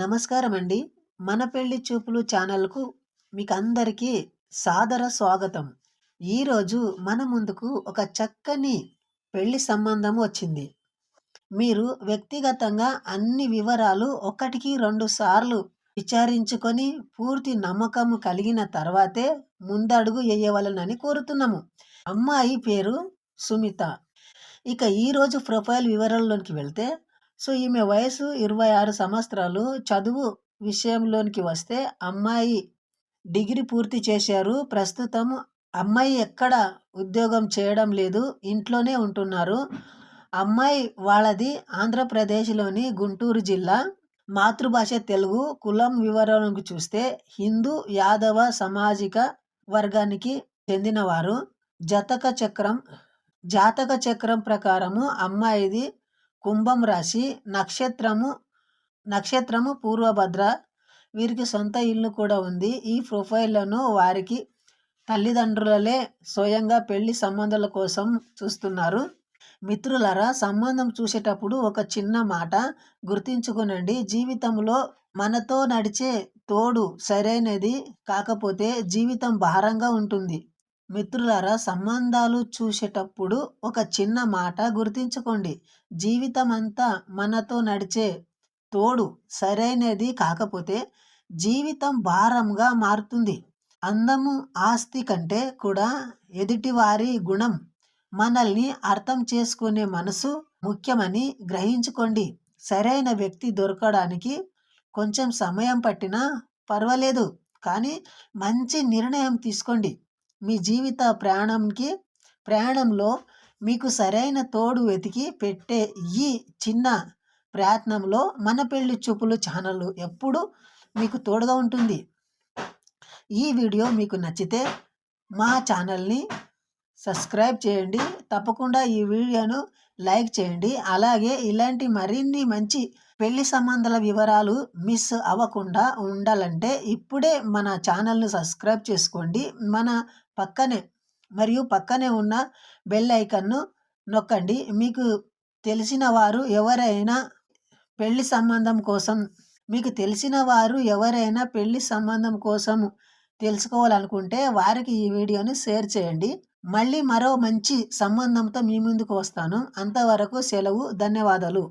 నమస్కారం అండి మన పెళ్ళి చూపులు ఛానల్కు మీకు అందరికీ సాదర స్వాగతం. ఈరోజు మన ముందుకు ఒక చక్కని పెళ్ళి సంబంధం వచ్చింది. మీరు వ్యక్తిగతంగా అన్ని వివరాలు ఒకటికి రెండు సార్లు విచారించుకొని పూర్తి నమ్మకము కలిగిన తర్వాతే ముందడుగు వేయవలనని కోరుతున్నాము. అమ్మాయి పేరు సుమిత. ఇక ఈరోజు ప్రొఫైల్ వివరాల్లోకి వెళ్తే సో ఈమె వయసు ఇరవై ఆరు సంవత్సరాలు. చదువు విషయంలోనికి వస్తే అమ్మాయి డిగ్రీ పూర్తి చేశారు. ప్రస్తుతం అమ్మాయి ఎక్కడ ఉద్యోగం చేయడం లేదు. ఇంట్లోనే ఉంటున్నారు. అమ్మాయి వాళ్ళది ఆంధ్రప్రదేశ్లోని గుంటూరు జిల్లా. మాతృభాష తెలుగు. కులం వివరాలను చూస్తే హిందూ యాదవ సామాజిక వర్గానికి చెందినవారు. జతక చక్రం జాతక చక్రం ప్రకారము అమ్మాయిది కుంభం రాశి నక్షత్రము నక్షత్రము పూర్వభద్ర. వీరికి సొంత ఇల్లు కూడా ఉంది. ఈ ప్రొఫైల్లను వారికి తల్లిదండ్రులలే స్వయంగా పెళ్ళి సంబంధాల కోసం చూస్తున్నారు. మిత్రులరా సంబంధం చూసేటప్పుడు ఒక చిన్న మాట గుర్తించుకునండి. జీవితంలో మనతో నడిచే తోడు సరైనది కాకపోతే జీవితం భారంగా ఉంటుంది. మిత్రులారా సంబంధాలు చూసేటప్పుడు ఒక చిన్న మాట గుర్తించుకోండి. జీవితం అంతా మనతో నడిచే తోడు సరైనది కాకపోతే జీవితం భారంగా మారుతుంది. అందము ఆస్తి కంటే కూడా ఎదుటివారి గుణం మనల్ని అర్థం చేసుకునే మనసు ముఖ్యమని గ్రహించుకోండి. సరైన వ్యక్తి దొరకడానికి కొంచెం సమయం పట్టినా పర్వాలేదు కానీ మంచి నిర్ణయం తీసుకోండి. మీ జీవిత ప్రయాణంకి ప్రయాణంలో మీకు సరైన తోడు వెతికి పెట్టే ఈ చిన్న ప్రయత్నంలో మన పెళ్ళి చూపులు ఛానల్ ఎప్పుడు మీకు తోడుగా ఉంటుంది. ఈ వీడియో మీకు నచ్చితే మా ఛానల్ని సబ్స్క్రైబ్ చేయండి. తప్పకుండా ఈ వీడియోను లైక్ చేయండి. అలాగే ఇలాంటి మరిన్ని మంచి పెళ్ళి సంబంధాల వివరాలు మిస్ అవ్వకుండా ఉండాలంటే ఇప్పుడే మన ఛానల్ను సబ్స్క్రైబ్ చేసుకోండి. మన పక్కనే మరియు పక్కనే ఉన్న బెల్ ఐకన్ను నొక్కండి. మీకు తెలిసిన వారు ఎవరైనా పెళ్ళి సంబంధం కోసం మీకు తెలిసిన వారు ఎవరైనా పెళ్ళి సంబంధం కోసం తెలుసుకోవాలనుకుంటే వారికి ఈ వీడియోని షేర్ చేయండి. మళ్ళీ మరో మంచి సంబంధంతో మీ ముందుకు వస్తాను. అంతవరకు సెలవు ధన్యవాదాలు.